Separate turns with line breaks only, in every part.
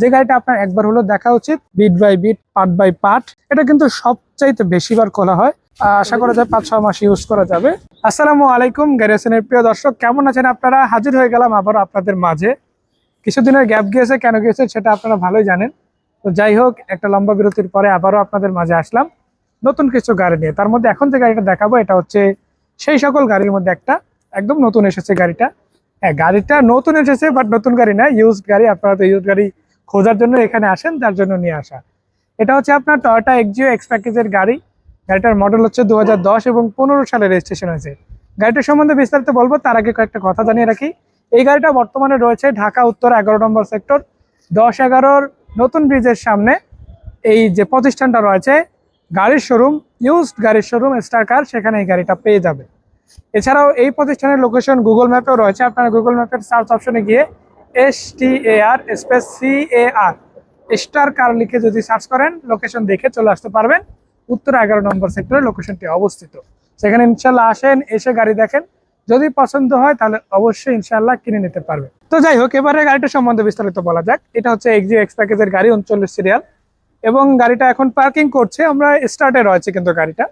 যে গাড়িটা আপনার একবার হলো দেখা উচিত bit by bit part by part এটা কিন্তু সবচাইতে বেশিবার খোলা হয়। আশা করা যায় পাঁচ ছ মাস ইউজ করা যাবে। আসসালামু আলাইকুম গ্যারেসনের প্রিয় দর্শক, কেমন আছেন আপনারা? হাজির হয়ে গেলাম আবার আপনাদের মাঝে। কিছুদিনের গ্যাপ গিয়েছে, কেন গিয়েছে সেটা আপনারা ভালোই জানেন। তো যাই হোক, একটা লম্বা বিরতির পরে আবারও আপনাদের মাঝে আসলাম। নতুন কিছু গাড়ি নিয়ে। তার মধ্যে এখন যে গাড়িটা দেখাবো, এটা হচ্ছে সেই সকল গাড়ির মধ্যে একটা। একদম নতুন এসেছে গাড়িটা। হ্যাঁ গাড়িটা নতুন এসেছে বাট নতুন গাড়ি না ইউজড গাড়ি। আপনারা তো ইউজড গাড়ি খোঁজার জন্য এখানে আসেন তার জন্য নিয়ে আসা। এটা হচ্ছে আপনার টয়োটা এক্সিও এক্স প্যাকেজের গাড়ি। গাড়িটার মডেল হচ্ছে দু হাজার দশ এবং পনেরো সালে রেজিস্ট্রেশন হয়েছে। গাড়িটার সম্বন্ধে বিস্তারিত বলব, তার আগে কয়েকটা কথা জানিয়ে রাখি। এই গাড়িটা বর্তমানে রয়েছে ঢাকা, উত্তর, এগারো নম্বর সেক্টর দশ এগারোর নতুন ব্রিজের সামনে। এই যে প্রতিষ্ঠানটা রয়েছে, গাড়ির শোরুম ইউজড গাড়ির শোরুম স্টার কার সেখানে এই গাড়িটা পেয়ে যাবে। এছাড়াও এই প্রতিষ্ঠানের লোকেশন গুগল ম্যাপেও রয়েছে। আপনারা গুগল ম্যাপের সার্চ অপশনে গিয়ে S T A R space C A R star car লিখে যদি সার্চ করেন লোকেশন দেখে চলে আসতে পারবেন। উত্তর এগারো নম্বর সেক্টরে লোকেশনটি অবস্থিত। সেখানে ইনশাল্লাহ আসেন, এসে গাড়ি দেখেন। যদি পছন্দ হয়, তাহলে অবশ্যই ইনশাল্লাহ কিনে নিতে পারবে। তো যাই হোক, এবারে গাড়িটা সম্বন্ধে বিস্তারিত বলা যাক। এটা হচ্ছে এক্সিও এক্স প্যাকেজের গাড়ি, উনচল্লিশ সিরিয়াল এবং গাড়িটা এখন পার্কিং করছে। আমরা স্টার্টে রয়েছে কিন্তু গাড়িটা।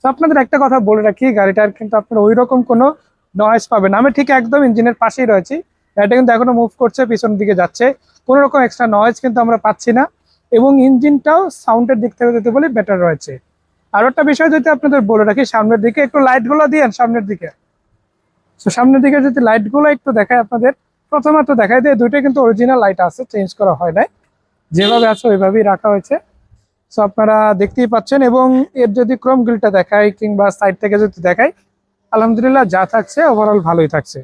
তো আপনাদের একটা কথা বলে রাখি, গাড়িটার কিন্তু আপনার ওই রকম কোনো নয়েজ পাবেন আমি ঠিক একদম ইঞ্জিনের পাশেই রয়েছি। গাড়িটা কিন্তু এখনও মুভ করছে, পিছনের দিকে যাচ্ছে। কোনো রকম এক্সট্রা নয়েজ কিন্তু আমরা পাচ্ছি না। এবং ইঞ্জিনটাও সাউন্ডের দিক থেকে যদি বলি বেটার রয়েছে। আর একটা বিষয় যদি আপনাদের বলে রাখি, সামনের দিকে একটু লাইটগুলো দিয়েন, সামনের দিকে। তো সামনের দিকে যদি লাইটগুলো একটু দেখায় আপনাদের, প্রথমত দেখায় দিয়ে দুইটা কিন্তু অরিজিনাল লাইট আছে চেঞ্জ করা হয় নাই। যেভাবে আছে, ওইভাবেই রাখা হয়েছে। সো আপনারা দেখতেই পাচ্ছেন, এবং এর যদি ক্রোম গ্রিলটা দেখায় কিংবা সাইড থেকে যদি দেখায় আলহামদুলিল্লাহ যা থাকছে ওভারঅল ভালোই থাকছে।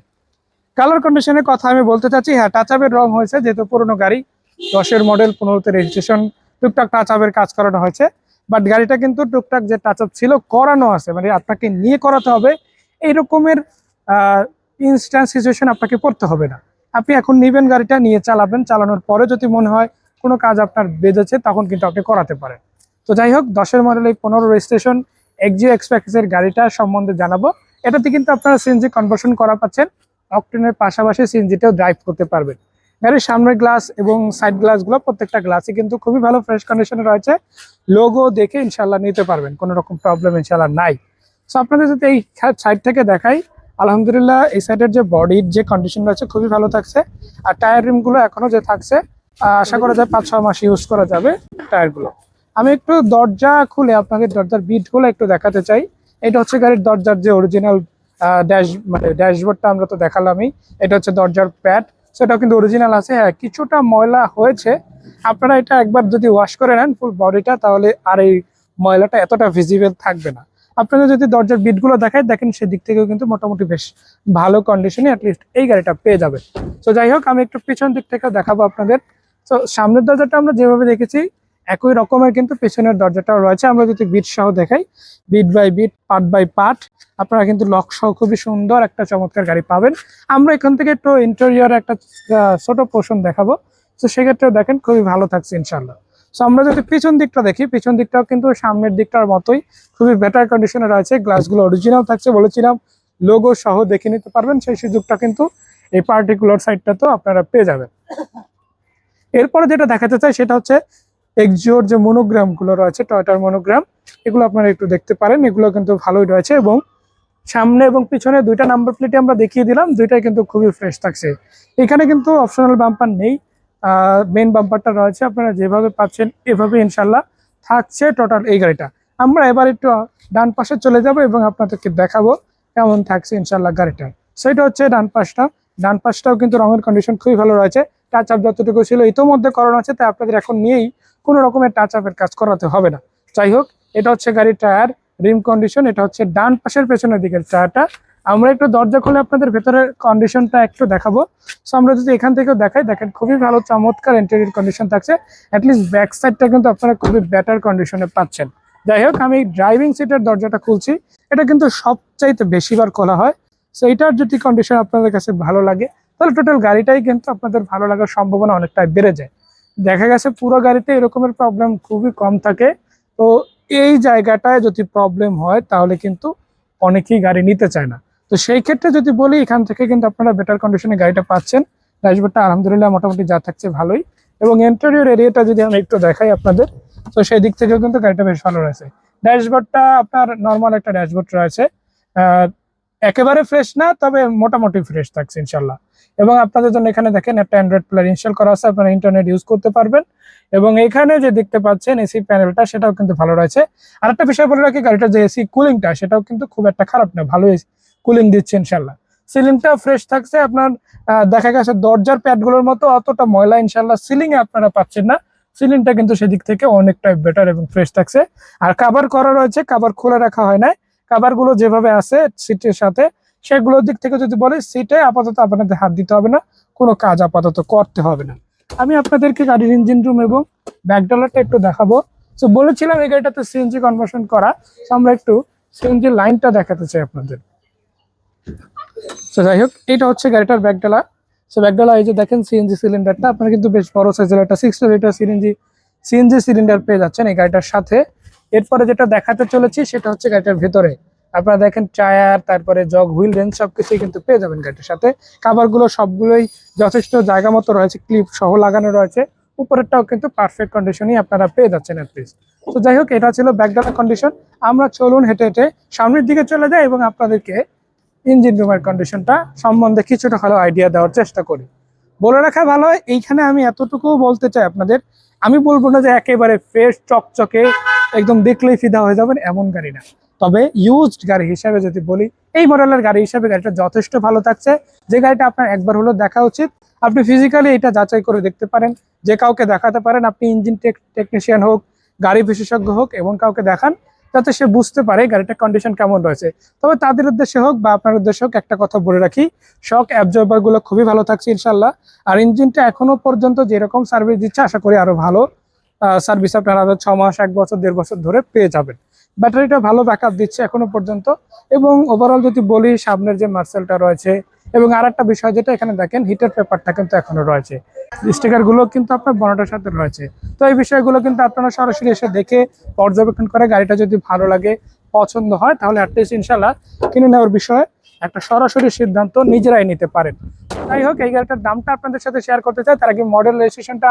কালার কন্ডিশনের কথা আমি বলতে চাচ্ছি হ্যাঁ টাচ আপের রং হয়েছে, যেহেতু পুরোনো গাড়ি, দশের মডেল পনেরোতে রেজিস্ট্রেশন টুকটাক টাচ আপের কাজ করানো হয়েছে বাট গাড়িটা কিন্তু টুকটাক যে টাচ আপ ছিল, করানো আছে মানে আপনাকে নিয়ে করাতে হবে এই রকমের ইনস্ট্যান্ট সিচুয়েশন আপনাকে পড়তে হবে না। আপনি এখন নিবেন গাড়িটা, নিয়ে চালাবেন, চালানোর পরে যদি মনে হয় কোনো কাজ আপনার বেজেছে, তখন কিন্তু আপনি করাতে পারেন। তো যাই হোক, দশের মডেল এই পনেরো রেজিস্ট্রেশন এক্সিও এক্সপ্রেসের গাড়িটা সম্বন্ধে জানাব। এটাতে কিন্তু আপনারা সিএনজি কনভার্সন করা পাচ্ছেন। অকটেনের পাশাপাশি সিএনজিটাও ড্রাইভ করতে পারবেন। গাড়ির সামনের গ্লাস এবং সাইড গ্লাসগুলো প্রত্যেকটা গ্লাসই কিন্তু খুবই ভালো ফ্রেশ কন্ডিশনে রয়েছে। লোগো দেখে ইনশাল্লাহ নিতে পারবেন, কোনো রকম প্রবলেম ইনশাল্লাহ নাই। সো আপনাদের যদি এই সাইড থেকে দেখাই, আলহামদুলিল্লাহ এই সাইডের যে বডির যে কন্ডিশন রয়েছে খুবই ভালো থাকছে। আর টায়ার রিমগুলো এখনও যে থাকছে আশা করা যায় পাঁচ ছ মাস ইউজ করা যাবে টায়ারগুলো আমি একটু দরজা খুলে আপনাদের দরজার বিটগুলো একটু দেখাতে চাই। এটা হচ্ছে গাড়ির দরজার যে অরিজিনাল ড্যাশ মানে ড্যাশবোর্ডটা আমরা তো দেখালামই। এটা হচ্ছে দরজার প্যাড সেটাও কিন্তু অরিজিনাল আছে। হ্যাঁ কিছুটা ময়লা হয়েছে। আপনারা এটা একবার যদি ওয়াশ করে নেন ফুল বডিটা তাহলে আর এই ময়লাটা এতটা ভিজিবল থাকবে না। আপনাদের যদি দরজার বিটগুলো দেখায়, দেখেন সেদিক থেকেও কিন্তু মোটামুটি বেশ ভালো কন্ডিশনে অ্যাটলিস্ট এই গাড়িটা পেয়ে যাবে তো যাই হোক, আমি একটু পিছন দিক থেকে দেখাবো আপনাদের। তো সামনের দরজাটা আমরা যেভাবে দেখেছি একই রকমের কিন্তু পেছনের দরজাটাও রয়েছে। আমরা যদি বিট সহ দেখাই bit by bit part by part আপনারা কিন্তু লক সহ খুবই সুন্দর একটা চমৎকার গাড়ি পাবেন। আমরা এখান থেকে একটু ইন্টেরিয়র একটা ছোট পোর্শন দেখাবো। তো সেক্ষেত্রেও দেখেন খুবই ভালো থাকছে ইনশাল্লাহ সো আমরা যদি পিছন দিকটা দেখি, পিছন দিকটাও কিন্তু সামনের দিকটার মতোই খুবই বেটার কন্ডিশনে রয়েছে। গ্লাসগুলো অরিজিনাল থাকছে বলেছিলাম। লোগো সহ দেখে নিতে পারবেন। সেই সুযোগটা কিন্তু এই পার্টিকুলার সাইডটা তো আপনারা পেয়ে যাবেন। এরপরে যেটা দেখাতে চাই সেটা হচ্ছে এক্সিওর যে মনোগ্রামগুলো রয়েছে টয়টার মনোগ্রাম এগুলো আপনারা একটু দেখতে পারেন। এগুলো কিন্তু ভালোই রয়েছে এবং সামনে এবং পিছনে দুইটা নাম্বার প্লেটে আমরা দেখিয়ে দিলাম, দুইটাই কিন্তু খুবই ফ্রেশ থাকছে। এখানে কিন্তু অপশনাল বাম্পার নেই। মেন বাম্পারটা রয়েছে, আপনারা যেভাবে পাচ্ছেন এভাবে ইনশাল্লাহ থাকছে টোটাল এই গাড়িটা। আমরা এবার একটু ডান পাশে চলে যাব এবং আপনাদেরকে দেখাবো কেমন থাকছে ইনশাল্লাহ গাড়িটা। সেটা হচ্ছে ডান পাশটা। ডান পাশটাও কিন্তু রঙের কন্ডিশন খুবই ভালো রয়েছে। টাচ আপ যতটুকু ছিল ইতোমধ্যে করানো আছে, তাই আপনাদের এখন নিয়েই কোনো রকমের টাচ আপের কাজ করাতে হবে না। যাই হোক এটা হচ্ছে গাড়ির টায়ার রিম কন্ডিশন এটা হচ্ছে ডান পাশের পেছনের দিকের টায়ারটা আমরা একটু দরজা খুলে আপনাদের ভেতরের কন্ডিশনটা একটু দেখাবো। সো আমরা যদি এখান থেকেও দেখাই, দেখেন খুবই ভালো, চমৎকার ইন্টেরিয়র কন্ডিশন থাকছে। অ্যাটলিস্ট ব্যাক সাইডটা কিন্তু আপনারা খুবই বেটার কন্ডিশনে পাচ্ছেন। যাই হোক আমি ড্রাইভিং সিটের দরজাটা খুলছি। এটা কিন্তু সবচাইতে বেশিবার খোলা হয়। সো এটার যদি কন্ডিশন আপনাদের কাছে ভালো লাগে, তাহলে টোটাল গাড়িটাই কিন্তু আপনাদের ভালো লাগার সম্ভাবনা অনেকটাই বেড়ে যায়। দেখা গেছে পুরো গাড়িতে এরকমের প্রবলেম খুবই কম থাকে। তো এই জায়গাটায় যদি প্রবলেম হয়, তাহলে কিন্তু অনেকেই গাড়ি নিতে চায় না। তো সেই ক্ষেত্রে যদি বলি, এখান থেকে কিন্তু আপনারা বেটার কন্ডিশনে গাড়িটা পাচ্ছেন। ড্যাশবোর্ডটা আলহামদুলিল্লাহ মোটামুটি যা থাকছে ভালোই। এবং ইন্টেরিয়র এরিয়াটা যদি আমি একটু দেখাই আপনাদের, তো সেই দিক থেকেও কিন্তু গাড়িটা বেশ ভালো রয়েছে। ড্যাশবোর্ডটা আপনার নর্মাল একটা ড্যাশবোর্ড রয়েছে। একেবারে ফ্রেশ না, তবে মোটামুটি ফ্রেশ থাকছে ইনশাল্লাহ এবং আপনাদের জন্য এখানে দেখেন একটা অ্যান্ড্রয়েড প্লেয়ার ইনস্টল করা আছে, আপনারা ইন্টারনেট ইউজ করতে পারবেন। এবং এখানে যে দেখতে পাচ্ছেন এসি প্যানেলটা সেটাও কিন্তু ভালো রয়েছে। আর একটা বিষয় বলে রাখি, গাড়িটার যে এসি কুলিংটা সেটাও কিন্তু খুব একটা খারাপ না, ভালো কুলিং দিচ্ছে ইনশাল্লাহ সিলিংটা ফ্রেশ থাকছে, আপনার দেখা গেছে দরজার প্যাডগুলোর মতো, অতটা ময়লা ইনশাল্লাহ সিলিং এ আপনারা পাচ্ছেন না। সিলিংটা কিন্তু সেদিক থেকে অনেকটাই বেটার এবং ফ্রেশ থাকছে। আর কাভার করা রয়েছে কাভার খুলে রাখা হয় না কাভারগুলো যেভাবে আছে সিটের সাথে সেগুলোর দিক থেকে যদি বলে সিটে আপাতত আপনাদের হাত দিতে হবে না, কোনো কাজ আপাতত করতে হবে না। আমি আপনাদেরকে গাড়ির ইঞ্জিন রুম এবং ব্যাকডলারটা একটু দেখাবো। তো বলেছিলাম এই গাড়িটাতে সিএনজি কনভার্সন করা তো আমরা একটু সিএনজি লাইনটা দেখাতে চাই আপনাদের। তো যাই হোক, এটা হচ্ছে গাড়িটার ব্যাকডালা সো ব্যাকডালা এই যে দেখেন সিএনজি সিলিন্ডারটা আপনারা কিন্তু বেশ বড় সাইজের একটা sixty litre CNG CNG cylinder পেয়ে যাচ্ছেন এই গাড়িটার সাথে। এরপরে যেটা দেখাতে চলেছি, সেটা হচ্ছে গাড়িটার ভেতরে। আপনারা দেখেন টায়ার, তারপরে জগ, হুইল রেঞ্জ সবকিছুই কিন্তু পেয়ে যাবেন গাড়িটার সাথে। কাভারগুলো সবগুলোই যথেষ্ট জায়গা মতো রয়েছে, ক্লিপ সহ লাগানো রয়েছে। উপরেরটাও কিন্তু পারফেক্ট কন্ডিশনই আপনারা পেয়ে যাচ্ছেন অ্যাটলিস্ট তো যাই হোক, এটা ছিল ব্যাকডালা কন্ডিশন আমরা চলুন হেঁটে হেঁটে সামনের দিকে চলে যাই এবং আপনাদেরকে ইঞ্জিন রুমের কন্ডিশনটা সম্বন্ধে কিছুটা ভালো আইডিয়া দেওয়ার চেষ্টা করি। বলে রাখা ভালো, এইখানে আমি এতটুকু বলতে চাই আপনাদের, আমি বলব না যে একেবারে ফ্রেশ চকচকে, একদম দেখলেই ফিদা হয়ে যাবেন, এমন গাড়ি না। তবে ইউজড গাড়ি হিসাবে যদি বলি, এই মডেলের গাড়ি হিসাবে গাড়িটা যথেষ্ট ভালো থাকছে। যে গাড়িটা আপনার একবার হলো দেখা উচিত। আপনি ফিজিক্যালি এটা যাচাই করে দেখতে পারেন। যে কাউকে দেখাতে পারেন, আপনি ইঞ্জিন টেকনিশিয়ান হোক, গাড়ি বিশেষজ্ঞ হোক, এবং কাউকে দেখান, যাতে সে বুঝতে পারে গাড়িটার কন্ডিশন কেমন রয়েছে। তবে তাদের উদ্দেশ্যে হোক বা আপনার উদ্দেশ্যে হোক, একটা কথা বলে রাখি শকগুলো খুবই ভালো থাকছে ইনশাল্লাহ আর ইঞ্জিনটা এখনও পর্যন্ত যেরকম সার্ভিস দিচ্ছে, আশা করি আরও ভালো সার্ভিস আপনারা ছ মাস, এক বছর, দেড় বছর ধরে পেয়ে যাবেন। ব্যাটারিটা ভালো ব্যাকআপ দিচ্ছে এখনও পর্যন্ত। এবং ওভারঅল যদি বলি, সামনের যে মার্সেলটা রয়েছে, এবং আর একটা বিষয় যেটা এখানে দেখেন হিটার পেপারটা কিন্তু এখনও রয়েছে। স্টিকারগুলো কিন্তু আপনার বনটার সাথে রয়েছে। তো এই বিষয়গুলো কিন্তু আপনারা সরাসরি এসে দেখে পর্যবেক্ষণ করে গাড়িটা যদি ভালো লাগে, পছন্দ হয়, তাহলে অ্যাটলিস্ট ইনশাল্লাহ কিনে নেওয়ার বিষয়ে একটা সরাসরি সিদ্ধান্ত নিজেরাই নিতে পারেন। যাই হোক, এই গাড়িটার দামটা আপনাদের সাথে শেয়ার করতে চাই। তার আগে মডেল রেজিস্ট্রেশনটা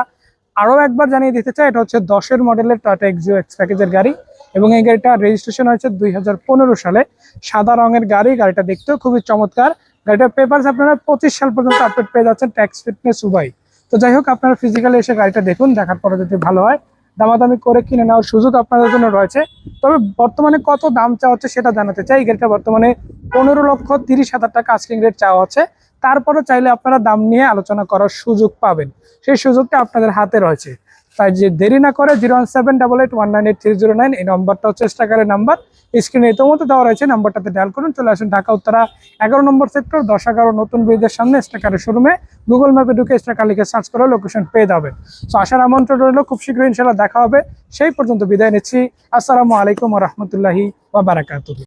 আরও একবার জানিয়ে দিতে চাই। এটা হচ্ছে দশের মডেলের টাটা এক্সিও এক্স প্যাকেজের গাড়ি। এবং এই গাড়িটা রেজিস্ট্রেশন হয়েছে দুই হাজার পনেরো সালে। সাদা রঙের গাড়ি, গাড়িটা দেখতেও খুবই চমৎকার। গাড়িটার পেপারস আপনারা পঁচিশ সাল পর্যন্ত আপডেট পেয়ে যাচ্ছেন ট্যাক্স ফিটনেস উভয় তো যাই হোক, আপনারা ফিজিক্যালি এসে গাড়িটা দেখুন, দেখার পরে যদি ভালো হয়, দামাদামি করে কিনে নেওয়ার সুযোগ আপনাদের জন্য রয়েছে। তবে বর্তমানে কত দাম চাওয়া হচ্ছে সেটা জানাতে চাই। এই গাড়িটা বর্তমানে পনেরো লক্ষ তিরিশ হাজার টাকা আস্কিং রেট চাওয়া হচ্ছে। তারপরও চাইলে আপনারা দাম নিয়ে আলোচনা করার সুযোগ পাবেন। সেই সুযোগটা আপনাদের হাতে রয়েছে। তাই যে দেরি না করে zero one seven double eight one nine eight three zero nine এই নম্বরটা হচ্ছে স্টাকারের নাম্বার। স্ক্রিনে ইতিমধ্যে দেওয়া রয়েছে, নাম্বারটাতে ডায়াল করুন, চলে আসুন ঢাকা, উত্তরা, এগারো নম্বর সেক্টর, দশ, এগারো, নতুন ব্রিজের সামনে স্টাকারের শোরুমে। গুগল ম্যাপে ঢুকে স্টাকার লিখে সার্চ করে লোকেশন পেয়ে যাবেন। তো আসার আমন্ত্রণ রইল, খুব শীঘ্রই ইনশাল্লাহ দেখা হবে। সেই পর্যন্ত বিদায় নিচ্ছি। আসসালামু আলাইকুম রহমতুল্লাহি ওয়া বারাকাতুহু।